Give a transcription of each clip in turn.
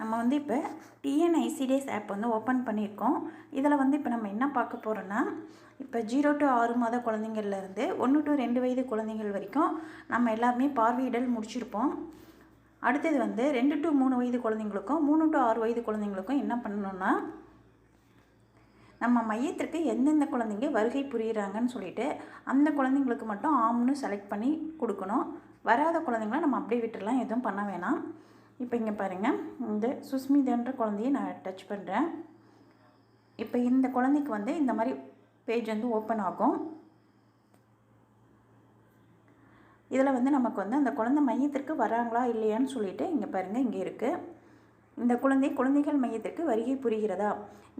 நம்ம வந்து இப்போ டிஎன்ஐசிடிஎஸ் ஆப் வந்து ஓப்பன் பண்ணியிருக்கோம். இதில் வந்து இப்போ நம்ம என்ன பார்க்க போகிறோன்னா இப்போ ஜீரோ டு ஆறு மாத குழந்தைங்கள்லேருந்து ஒன்று டு ரெண்டு வயது குழந்தைங்கள் வரைக்கும் நம்ம எல்லாருமே பார்வையிடல் முடிச்சிருப்போம். அடுத்தது வந்து ரெண்டு டு மூணு வயது குழந்தைங்களுக்கும் மூணு டு ஆறு வயது குழந்தைங்களுக்கும் என்ன பண்ணணும்னா நம்ம மையத்திற்கு எந்தெந்த குழந்தைங்க வருகை புரியிறாங்கன்னு சொல்லிட்டு அந்த குழந்தைங்களுக்கு மட்டும் ஆம்னு செலக்ட் பண்ணி கொடுக்கணும். வராத குழந்தைங்கள நம்ம அப்படியே விட்டுலாம் எதுவும் பண்ண வேணாம். இப்போ இங்கே பாருங்கள் இந்த சுஸ்மிதன்ற குழந்தைய நான் டச் பண்ணுறேன் இப்போ இந்த குழந்தைக்கு வந்து இந்த மாதிரி பேஜ் வந்து ஓப்பன் ஆகும். இதில் வந்து நமக்கு வந்து அந்த குழந்தை மையத்திற்கு வராங்களா இல்லையான்னு சொல்லிவிட்டு இங்கே பாருங்கள் இங்கே இருக்குது இந்த குழந்தை குழந்தைகள் மையத்திற்கு வருகை புரிகிறதா?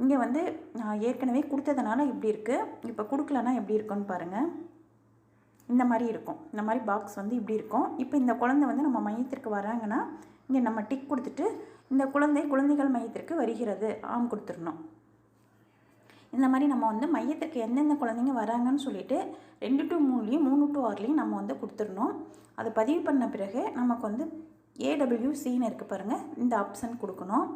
இங்கே வந்து நான் ஏற்கனவே கொடுத்ததுனால இப்படி இருக்குது இப்போ கொடுக்கலன்னா எப்படி இருக்குன்னு பாருங்கள் இந்த மாதிரி இருக்கும். இந்த மாதிரி பாக்ஸ் வந்து இப்படி இருக்கும். இப்போ இந்த குழந்தை வந்து நம்ம மையத்திற்கு வராங்கன்னா இங்கே நம்ம டிக் கொடுத்துட்டு இந்த குழந்தை குழந்தைகள் மையத்திற்கு வருகிறது. ஆம் கொடுத்துடணும். இந்த மாதிரி நம்ம வந்து மையத்துக்கு எந்தெந்த குழந்தைங்க வராங்கன்னு சொல்லிட்டு ரெண்டு டு மூணுலேயும் மூணு டு ஆறுலேயும் நம்ம வந்து கொடுத்துடணும். அதை பதிவு பண்ண பிறகு நமக்கு வந்து ஏடபிள்யூசின்னு இருக்குது பாருங்கள் இந்த ஆப்ஷன் கொடுக்கணும்.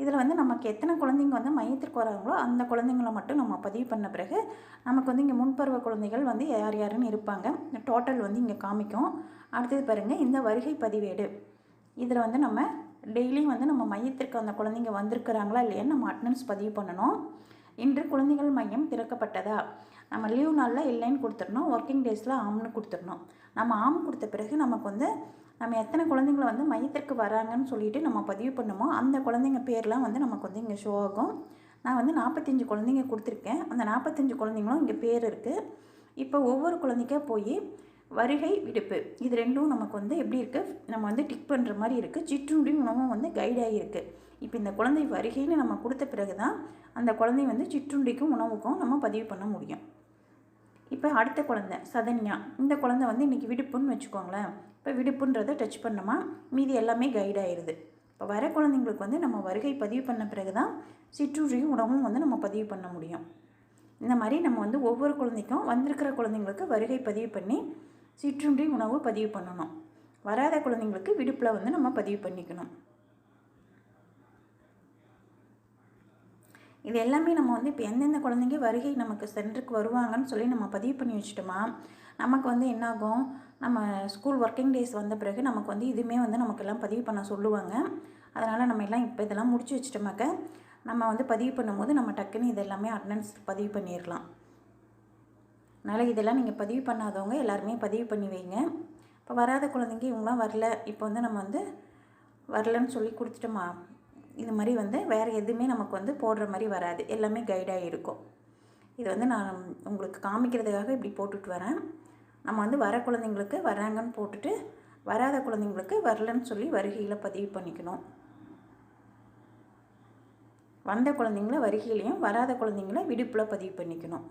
இதில் வந்து நமக்கு எத்தனை குழந்தைங்க வந்து மையத்திற்கு வராங்களோ அந்த குழந்தைங்கள மட்டும் நம்ம பதிவு பண்ண பிறகு நமக்கு வந்து இங்கே முன்பருவ குழந்தைகள் வந்து யார் யாருன்னு இருப்பாங்க. டோட்டல் வந்து இங்கே காமிக்கும். அடுத்தது பாருங்கள் இந்த வருகை பதிவேடு. இதில் வந்து நம்ம டெய்லியும் வந்து நம்ம மையத்திற்கு அந்த குழந்தைங்க வந்திருக்கிறாங்களா இல்லையான்னு நம்ம அட்டனன்ஸ் பதிவு பண்ணணும். இன்று குழந்தைகள் மையம் திறக்கப்பட்டதா? நம்ம லீவ் நாளில் இல்லைன்னு கொடுத்துடணும். ஒர்க்கிங் டேஸில் ஆம்னு கொடுத்துடணும். நம்ம ஆம் கொடுத்த பிறகு நமக்கு வந்து நம்ம எத்தனை குழந்தைங்கள வந்து மையத்திற்கு வராங்கன்னு சொல்லிட்டு நம்ம பதிவு பண்ணுமோ அந்த குழந்தைங்க பேர்லாம் வந்து நமக்கு வந்து இங்கே ஷோ ஆகும். நான் வந்து நாற்பத்தஞ்சு குழந்தைங்க கொடுத்துருக்கேன். அந்த நாற்பத்தஞ்சு குழந்தைங்களும் இங்கே பேர் இருக்குது இப்போ ஒவ்வொரு குழந்தைக்கா போய் வருகை விடுப்பு. இது ரெண்டும் நமக்கு வந்து எப்படி இருக்குது நம்ம வந்து டிக் பண்ணுற மாதிரி இருக்குது சிற்றுண்டி உணவும் வந்து கைடாகி இருக்குது இப்போ இந்த குழந்தை வருகைன்னு நம்ம கொடுத்த பிறகு தான் அந்த குழந்தை வந்து சிற்றுண்டிக்கும் உணவுக்கும் நம்ம பதிவு பண்ண முடியும். இப்போ அடுத்த குழந்தை சதன்யா. இந்த குழந்தை வந்து இன்றைக்கி விடுப்புன்னு வச்சுக்கோங்களேன். இப்போ விடுப்புன்றதை டச் பண்ணோமா? மீதி எல்லாமே கைட் ஆயிடுது இப்போ வர குழந்தைங்களுக்கு வந்து நம்ம வருகை பதிவு பண்ண பிறகு தான் சிற்றுண்டியும் உணவும் வந்து நம்ம பதிவு பண்ண முடியும். இந்த மாதிரி நம்ம வந்து ஒவ்வொரு குழந்தைக்கும் வந்திருக்கிற குழந்தைங்களுக்கு வருகை பதிவு பண்ணி சிற்றுண்டி உணவு பதிவு பண்ணணும். வராத குழந்தைங்களுக்கு விடுப்பில் வந்து நம்ம பதிவு பண்ணிக்கணும். இது எல்லாமே நம்ம வந்து இப்போ எந்தெந்த குழந்தைங்க வருகை நமக்கு சென்டருக்கு வருவாங்கன்னு சொல்லி நம்ம பதிவு பண்ணி வச்சிட்டோமா? நமக்கு வந்து என்னாகும்? நம்ம ஸ்கூல் ஒர்க்கிங் டேஸ் வந்த பிறகு நமக்கு வந்து இதுவுமே வந்து நமக்கெல்லாம் பதிவு பண்ண சொல்லுவாங்க. அதனால் நம்ம எல்லாம் இப்போ இதெல்லாம் முடிச்சு வச்சிட்டோமாக்க நம்ம வந்து பதிவு பண்ணும்போது நம்ம டக்குன்னு இது எல்லாமே பதிவு பண்ணிடலாம் அதனால் இதெல்லாம் நீங்கள் பதிவு பண்ணாதவங்க எல்லாருமே பதிவு பண்ணி வைங்க. இப்போ வராத குழந்தைங்க இவங்களாம் வரல. இப்போ வந்து நம்ம வந்து வரலன்னு சொல்லி கொடுத்துட்டோமா? இது மாதிரி வந்து வேறு எதுவுமே நமக்கு வந்து போடுற மாதிரி வராது. எல்லாமே கைடாக இருக்கும். இது வந்து நான் உங்களுக்கு காமிக்கிறதுக்காக இப்படி போட்டுட்டு வரேன். நம்ம வந்து வர குழந்தைங்களுக்கு வராங்கன்னு போட்டுட்டு வராத குழந்தைங்களுக்கு வரலன்னு சொல்லி வருகையில் பதிவு பண்ணிக்கணும். வந்த குழந்தைங்கள வருகையிலையும் வராத குழந்தைங்கள விடுப்பில் பதிவு பண்ணிக்கணும்.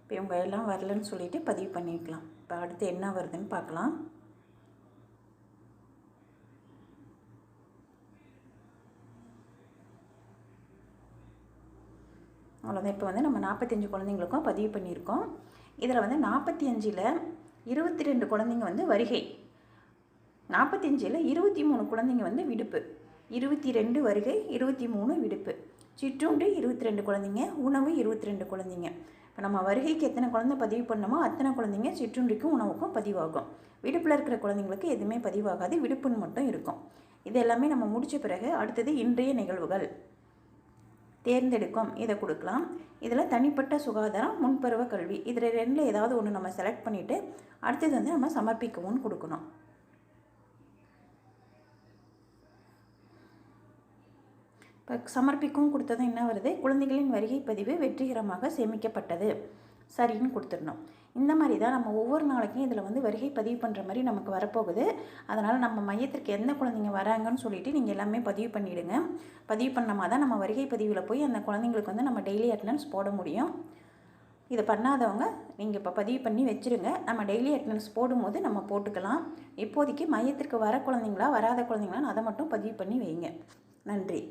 இப்போ இவங்க எல்லாம் வரலன்னு சொல்லிட்டு பதிவு பண்ணிக்கலாம் இப்போ அடுத்து என்ன வருதுன்னு பார்க்கலாம். அவ்வளோதான் இப்போ வந்து நம்ம நாற்பத்தஞ்சு குழந்தைங்களுக்கும் பதிவு பண்ணியிருக்கோம். இதில் வந்து நாற்பத்தி அஞ்சில் இருபத்தி ரெண்டு குழந்தைங்க வந்து வருகை. நாற்பத்தஞ்சில் இருபத்தி மூணு குழந்தைங்க வந்து விடுப்பு. இருபத்தி ரெண்டு வருகை இருபத்தி மூணு விடுப்பு. சிற்றுண்டு இருபத்தி ரெண்டு குழந்தைங்க உணவு இருபத்தி ரெண்டு குழந்தைங்க. இப்போ நம்ம வருகைக்கு எத்தனை குழந்தை பதிவு பண்ணமோ அத்தனை குழந்தைங்க சிற்றுண்டிக்கும் உணவுக்கும் பதிவாகும். விடுப்பில் இருக்கிற குழந்தைங்களுக்கு எதுவுமே பதிவாகாது. விடுப்புன்னு மட்டும் இருக்கும். இது எல்லாமே நம்ம முடித்த பிறகு அடுத்தது இன்றைய நிகழ்வுகள். தேர்ந்தெடுக்கும். இதை கொடுக்கலாம். இதில் தனிப்பட்ட சுகாதாரம் முன்பருவ கல்வி. இதில் ரெண்டில் ஏதாவது ஒன்று நம்ம செலக்ட் பண்ணிவிட்டு அடுத்தது வந்து நம்ம சமர்ப்பிக்கவும் கொடுக்கணும். இப்போ சமர்ப்பிக்கவும் கொடுத்ததும் என்ன வருது? குழந்தைகளின் வருகை பதிவு வெற்றிகரமாக சேமிக்கப்பட்டது. சரின்னு கொடுத்துடணும். இந்த மாதிரி தான் நம்ம ஒவ்வொரு நாளைக்கும் இதில் வந்து வருகை பதிவு பண்ணுற மாதிரி நமக்கு வரப்போகுது. அதனால் நம்ம மையத்திற்கு எந்த குழந்தைங்க வராங்கன்னு சொல்லிவிட்டு நீங்கள் எல்லாமே பதிவு பண்ணிவிடுங்க பதிவு பண்ணாமல் தான் நம்ம வருகை பதிவில் போய் அந்த குழந்தைங்களுக்கு வந்து நம்ம டெய்லி அட்டண்டன்ஸ் போட முடியும். இதை பண்ணாதவங்க நீங்கள் இப்போ பதிவு பண்ணி வச்சுருங்க. நம்ம டெய்லி அட்டண்டன்ஸ் போடும்போது நம்ம போட்டுக்கலாம். இப்போதைக்கு மையத்திற்கு வர குழந்தைங்களா வராத குழந்தைங்களான்னு அதை மட்டும் பதிவு பண்ணி வைங்க. நன்றி.